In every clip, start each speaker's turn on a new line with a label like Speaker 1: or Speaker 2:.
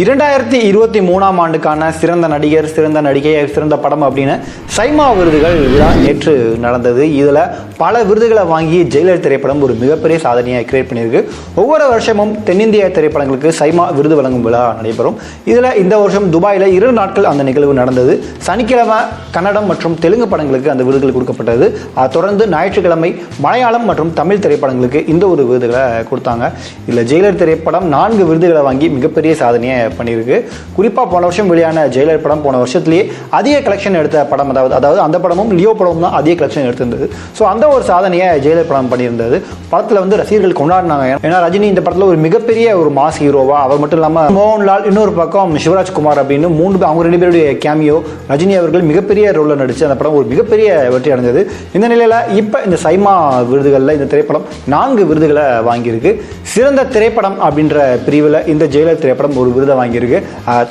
Speaker 1: இரண்டாயிரத்தி இருபத்தி மூணாம் ஆண்டுக்கான சிறந்த நடிகர் சிறந்த நடிகை சிறந்த படம் அப்படின்னு சைமா விருதுகள் விழா நேற்று நடந்தது. இதில் பல விருதுகளை வாங்கி ஜெயிலர் திரைப்படம் ஒரு மிகப்பெரிய சாதனையை கிரியேட் பண்ணியிருக்கு. ஒவ்வொரு வருஷமும் தென்னிந்திய திரைப்படங்களுக்கு சைமா விருது வழங்கும் விழா நடைபெறும். இதில் இந்த வருஷம் துபாயில் இரு நாட்கள் அந்த நிகழ்வு நடந்தது. சனிக்கிழமை கன்னடம் மற்றும் தெலுங்கு படங்களுக்கு அந்த விருதுகள் கொடுக்கப்பட்டது. அதை தொடர்ந்து ஞாயிற்றுக்கிழமை மலையாளம் மற்றும் தமிழ் திரைப்படங்களுக்கு இந்த ஒரு விருதுகளை கொடுத்தாங்க. இதில் ஜெயிலர் திரைப்படம் நான்கு விருதுகளை வாங்கி மிகப்பெரிய சாதனையை பண்ணியிருக்கு. குறிப்பாக போன வருஷம் வெளியான ஜெயலலிதா படம் போன வருஷத்துலேயே அதிக கலெக்ஷன் எடுத்த படம் அதாவது அதாவது அந்த படமும் லியோ படமும் தான் அதிக கலெக்ஷன் எடுத்திருந்தது. ஸோ அந்த ஒரு சாதனையை ஜெயலலிதா படம் பண்ணியிருந்தது. படத்தில் வந்து ரசிகர்கள் கொண்டாடினாங்க. ஏன்னா ரஜினி இந்த படத்தில் ஒரு மிகப்பெரிய ஒரு மாஸ் ஹீரோவா அவர் மட்டும் இல்லாமல் மோகன்லால் இன்னொரு பக்கம் சிவராஜ் குமார் அப்படின்னு மூன்று அவங்க ரெண்டு பேருடைய கேமியோ ரஜினி அவர்கள் மிகப்பெரிய ரோலில் நடித்து அந்த படம் ஒரு மிகப்பெரிய வெற்றி அடைஞ்சது. இந்த நிலையில் இப்போ இந்த சைமா விருதுகளில் இந்த திரைப்படம் நான்கு விருதுகளை வாங்கியிருக்கு. சிறந்த திரைப்படம் அப்படின்ற பிரிவில் இந்த ஜெயலலிதா திரைப்படம் ஒரு விருதை வாங்கியிருக்கு.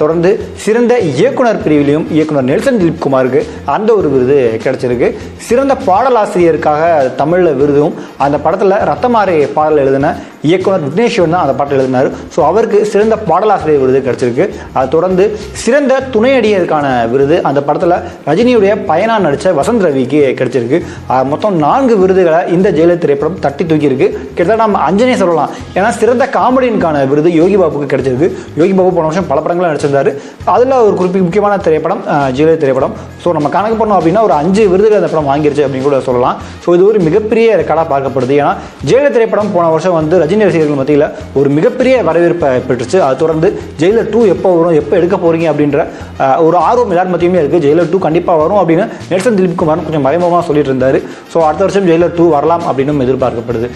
Speaker 1: தொடர்ந்து சிறந்த இயக்குனர் பிரிவிலையும் இயக்குனர் நெல்சன் திலீப் குமாருக்கு அந்த ஒரு விருது கிடைச்சிருக்கு. சிறந்த பாடலாசிரியருக்காக தமிழில் விருதும் அந்த படத்தில் ரத்தமாரி பாடல் எழுதின இயக்குனர் விக்னேஸ்வரன் தான் அந்த பாட்டு எழுதினார். ஸோ அவருக்கு சிறந்த பாடலாசிரியர் விருது கிடைச்சிருக்கு. அதை தொடர்ந்து சிறந்த துணையடியருக்கான விருது அந்த படத்தில் ரஜினியுடைய பயனா நடித்த வசந்த் ரவிக்கு கிடைச்சிருக்கு. மொத்தம் நான்கு விருதுகளை இந்த ஜெயலலிதா திரைப்படம் தட்டி தூக்கியிருக்கு. கிட்டத்தட்ட நம்ம அஞ்சனே சொல்லலாம். ஏன்னா சிறந்த காமெடியனுக்கான விருது யோகி பாபுக்கு கிடைச்சிருக்கு. யோகி பாபு போன வருஷம் பல படங்களும் நடிச்சிருந்தாரு. அதில் ஒரு குறிப்பி முக்கியமான திரைப்படம் ஆஹ் திரைப்படம். ஸோ நம்ம கணக்கு பண்ணோம் அப்படின்னா ஒரு அஞ்சு விருதுகள் அந்த படம் வாங்கிருச்சு அப்படின்னு கூட சொல்லலாம். ஸோ இது ஒரு மிகப்பெரிய ரெக்கார்டாக பார்க்கப்படுது. ஏன்னா ஜெயலலிதா திரைப்படம் போன வருஷம் வந்து ரஜினி ரசிகர்கள் மத்தியில் ஒரு மிகப்பெரிய வரவேற்பை பெற்றுச்சு. அதை தொடர்ந்து ஜெயிலர் டூ எப்போ வரும் எப்போ எடுக்க போகிறீங்க அப்படின்ற ஒரு ஆர்வம் எல்லார் மத்தியுமே இருக்குது ஜெயிலர் டூ கண்டிப்பாக வரும் அப்படின்னு நெல்சன் திலீப் குமார் கொஞ்சம் மறைமுகமாக சொல்லிட்டு இருந்தார். ஸோ அடுத்த வருஷம் ஜெயிலர் டூ வரலாம் அப்படின்னு எதிர்பார்க்கப்படுது.